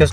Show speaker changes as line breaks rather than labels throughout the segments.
इथेच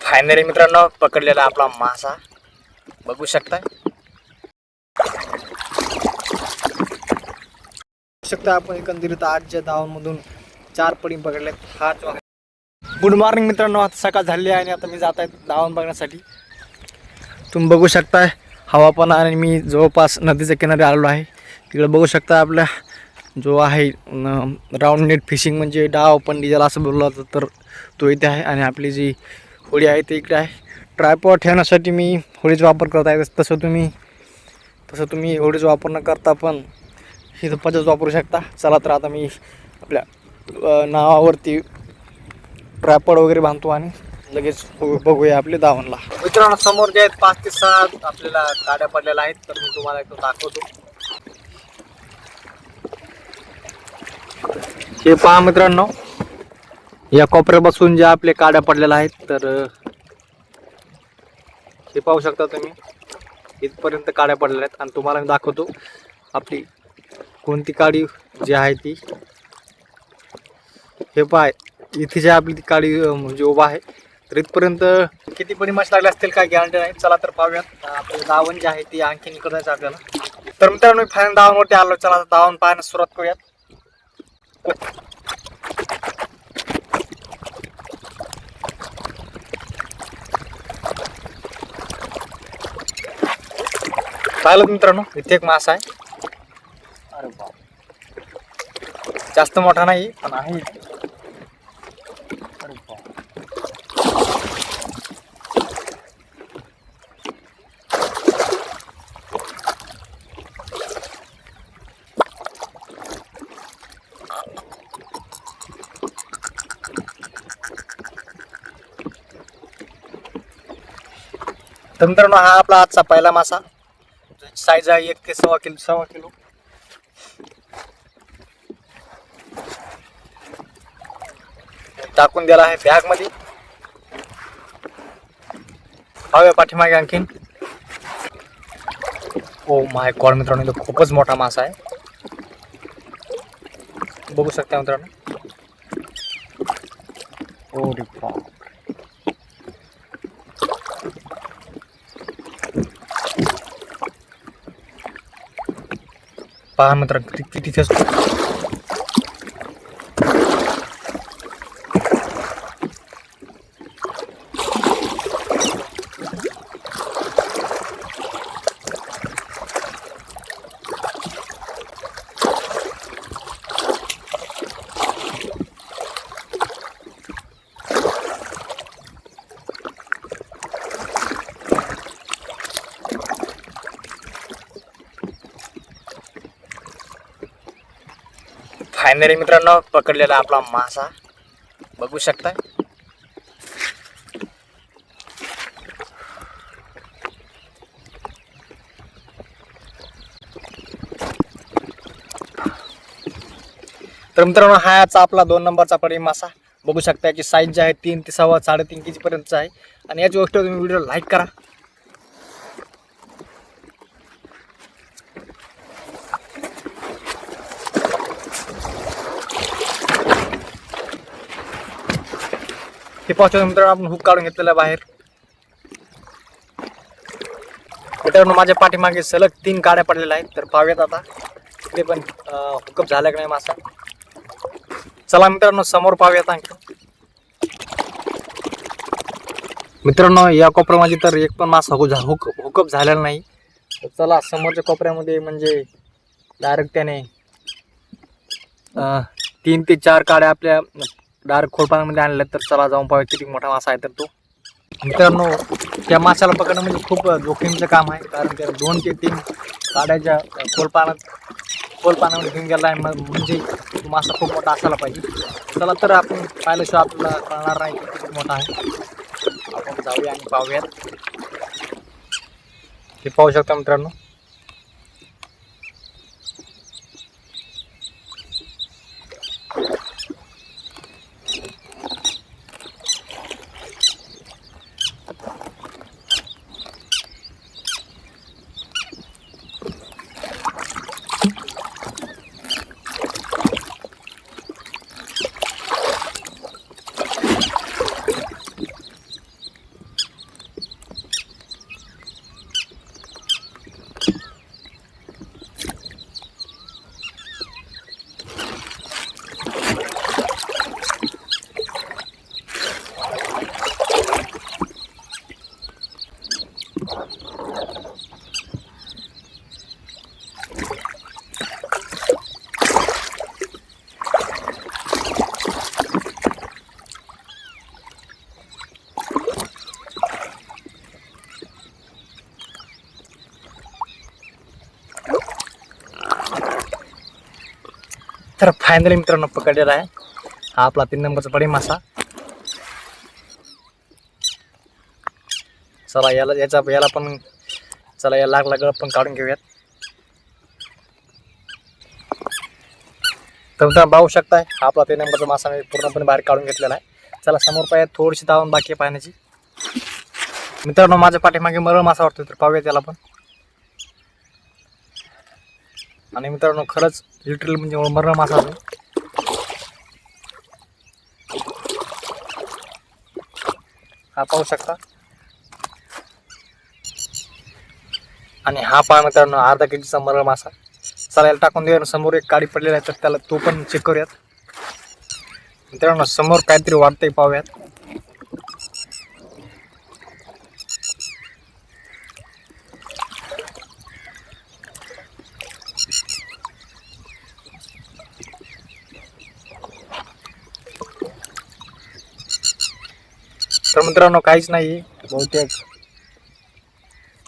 फायनली मित्रांनो पकडलेला आपला मासा. बघू शकता शकता आपण एकंदरीत आजच्या धावांमधून चार पडी पकडले हा जो गुड मॉर्निंग मित्रांनो आता सकाळ झाली आहे आणि आता मी जात आहे धावून बघण्यासाठी. तुम्ही बघू शकताय हवा पण आणि मी जवळपास नदीच्या किनारी आलेलो आहे. तिकडे बघू शकता आपल्या जो आहे राऊंड नेट फिशिंग म्हणजे डाव पंडी ज्याला असं बोललं जातं तर तो इथे आहे आणि आपली जी होळी आहे ती इकडे आहे. ट्रायपॉड ठेवण्यासाठी मी होळीचा वापर करत आहे. तसं तुम्ही तसं तुम्ही होळीचा वापर न करता पण ही पद्धत वापरू शकता. चला तर आता मी आपल्या नावावरती ट्रायपॉड वगैरे बांधतो आणि लगेच बघूया आपले दावणला मित्रांनो समोर जे आहेत पाच ते सहा आपल्याला गाड्या पडलेल्या आहेत. तर मी तुम्हाला एकदम दाखवतो. हे पहा मित्रांनो या कोपऱ्यापासून ज्या आपले काड्या पडलेल्या आहेत तर हे पाहू शकता तुम्ही इथपर्यंत काड्या पडलेल्या आहेत. आणि तुम्हाला मी दाखवतो आपली कोणती काडी जी आहे ती. हे पाय इथे जी आपली ती काडी म्हणजे उभा आहे. तर इथपर्यंत किती पडी मासे लागले असतील काय गॅरंटी नाही. चला तर पाहूयात. आपली दावण जे आहे ती आणखी निकडायचं आपल्याला तर मित्रांनो फायनल दावणवरती आलो. चला दावण पाहण्यास सुरुवात करूयात. पाहिलं मित्रांनो इथे एक मासा आहे. अरे बाप. जास्त मोठा नाही पण आहे अरे बाप. तर मित्रांनो हा आपला आजचा पहिला मासा. साईज आहे एक ते सव्वा किलो सव्वा किलो. टाकून दिला आहे बॅगमध्ये. पाहूया पाठीमागे आणखीन. ओ माय गॉड मित्रांनो इथं खूपच मोठा मासा आहे. बघू शकता मित्रांनो. ओ पहा मित्र किती किती तिथेच फायनली मित्रांनो पकडलेला आपला मासा. बघू शकता. तर मित्रांनो हा याचा आपला दोन नंबरचा पडी मासा. बघू शकता याची साईज जी आहे तीन ते सव्वा साडेतीन के जीपर्यंतचा आहे. आणि याची गोष्ट तुम्ही व्हिडिओ लाईक करा. ते पाहतो मित्रांनो आपण हुक काढून घेतलेला बाहेर. मित्रांनो माझ्या पाठीमागे सलग तीन काड्या पडलेल्या आहेत तर पाहूयात आता. ते पण हुकअप झाला की नाही मासा? चला मित्रांनो समोर पाहूयात आणखी. मित्रांनो या कोपऱ्यामध्ये तर एक पण मासा हुक हुक हुकअप झालेला नाही. तर चला समोरच्या कोपऱ्यामध्ये म्हणजे डायरेक्ट त्याने तीन ते चार काड्या आपल्या डायरेक्ट खोलपाण्यामध्ये आणलं तर चला जाऊन पाहूया किती मोठा मासा आहे तर तो. मित्रांनो त्या माशाला पकडणं म्हणजे खूप जोखीमचं काम आहे कारण त्या दोन ते तीन काड्याच्या खोलपानात खोलपानामध्ये घेऊन गेला आहे मग म्हणजे तो मासा खूप मोठा असायला पाहिजे. चला तर आपण पाहिल्याशिवाय आपल्याला कळणार नाही किती मोठा आहे. आपण जाऊया आणि पाहूयात. हे पाहू शकता मित्रांनो. तर फायनली मित्रांनो पकडलेला आहे. हा आपला तीन नंबरचा पडी मासा. चला याला याचा याला पण चला या लागला गळप पण काढून घेऊयात. तर मित्रांनो पाहू शकताय आपला तीन नंबरचा मासा मी पूर्णपणे बाहेर काढून घेतलेला आहे. चला समोर पाहिजे थोडीशी धावून बाकी आहे पाहण्याची. मित्रांनो माझ्या पाठीमागे मरळ मासा वाटतो तर पाहूया त्याला पण. आणि मित्रांनो खरंच लिटरल म्हणजे मरण मासा आहे हा पाहू शकता. आणि हा पहा मित्रांनो अर्धा केजीचा मरण मासा. चालायला टाकून देऊया. समोर एक काडी पडलेला आहे तर त्याला तो पण चेक करूयात. मित्रांनो समोर काहीतरी वाटतंय पाहूयात. तर मित्रांनो काहीच नाही. बहुतेक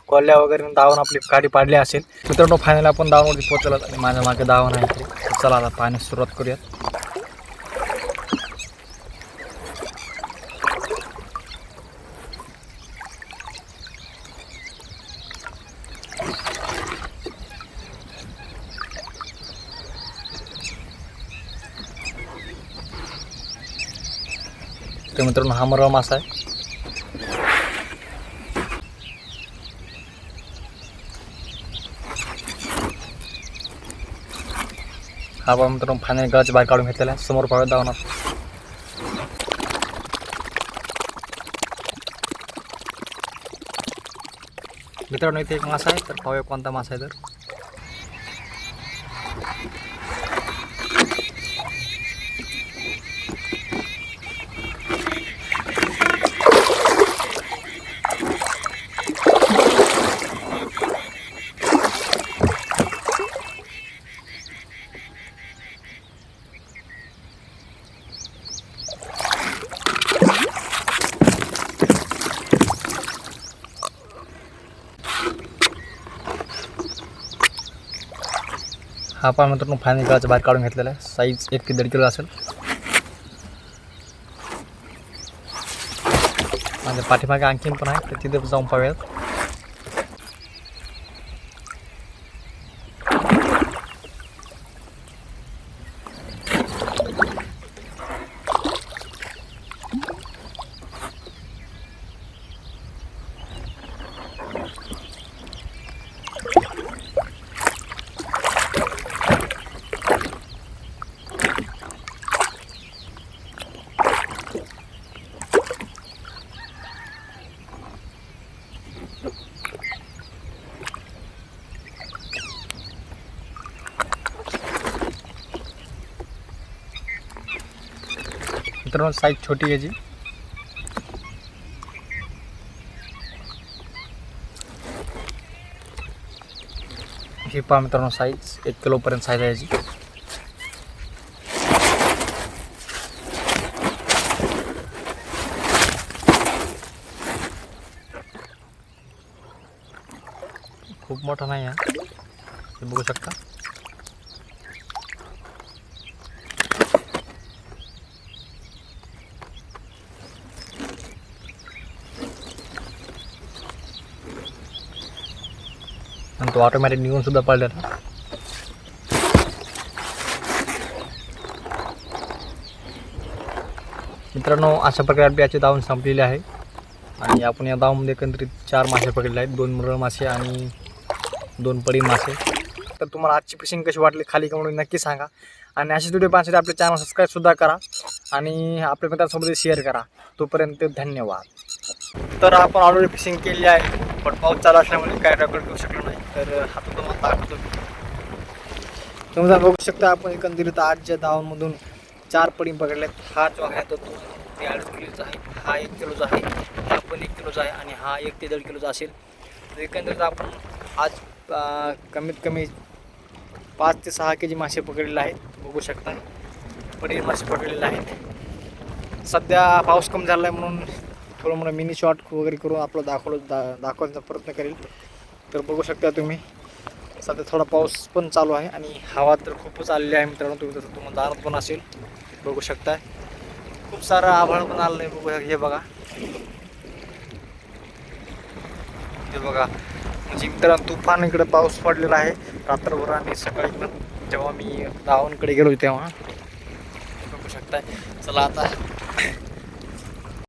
कोल्ह्या वगैरे धावून आपली गाडी पाडली असेल. मित्रांनो फायनल आपण धावांवरती पोहोचलो आणि माझ्या मागे धावण आहे चला आता पाहण्यास सुरुवात करूयात. तर मित्रांनो हा मरवा मासा आहे. हा बा मित्रांनो फायनल गळाची बाहेर काढून घेतलेला आहे. समोर पाहत धावणार मित्रांनो इथे एक मासा आहे तर पाहूया कोणता मासा आहे तर. हा पण मित्रांनो फायनल गळाच्या बाहेर काढून घेतलेला आहे. साईज एक ते दीड किलो असेल. माझ्या पाठीमागे आणखीन पण आहे तर तिथे जाऊन पाहूयात. मित्रांनो साईज छोटी है याची ही पहा मित्रांनो साईज एक किलोपर्यंत साईज आहे याची खूप मोठा नाही हे बघू शकता तो ऑटोमॅटिक निघून सुद्धा पडलेला मित्रांनो अशा प्रकारे आपली याची दावण संपलेली आहे. आणि आपण या दावमध्ये एकंदरीत चार मासे पकडले आहेत. दोन मुरळ मासे आणि दोन पडी मासे. तर तुम्हाला आजची फिशिंग कशी वाटली खाली कमेंट नक्की सांगा. आणि अशीच व्हिडिओ पाहण्यासाठी आपले चॅनल सबस्क्राईबसुद्धा करा. आणि आपल्या मित्रांसोबत शेअर करा. तोपर्यंत धन्यवाद. तर आपण ऑलरेडी फिशिंग केली आहे पण पाऊस चालू असल्यामुळे काय रेकॉर्ड करू शकलो नाही. तर हातात तुम्हाला दाखवतो. समजा बघू शकता आपण एकंदरीत आजच्या धावांमधून चार पडी पकडल्यात हा जो आहे तो तो ते अडीच किलोचा आहे हा एक किलोचा आहे हा पण एक किलोचा आहे आणि हा एक ते दीड किलोचा असेल. तर एकंदरीत आपण आज कमीत कमी पाच ते सहा के जी मासे पकडलेले आहेत बघू शकता. पनीर मासे पकडलेले आहेत. सध्या पाऊस कमी झाला आहे म्हणून थोडं म्हणून मिनी शॉट वगैरे करून आपलं दाखवलं दा दाखवण्याचा प्रयत्न करेल. तर बघू शकता तुम्ही. सध्या थोडा पाऊस पण चालू आहे आणि हवा तर खूपच आलेली आहे मित्रांनो. तुम्ही तसं तुम्हाला जाणत पण असेल बघू शकताय. खूप सारं आभाळ पण आलं नाही बघू हे बघा. हे बघा. म्हणजे मित्रांनो तुफान इकडे पाऊस पडलेला आहे रात्रभर आणि सकाळी पण. जेव्हा मी दावणकडे गेलो तेव्हा. बघू शकताय. चला आता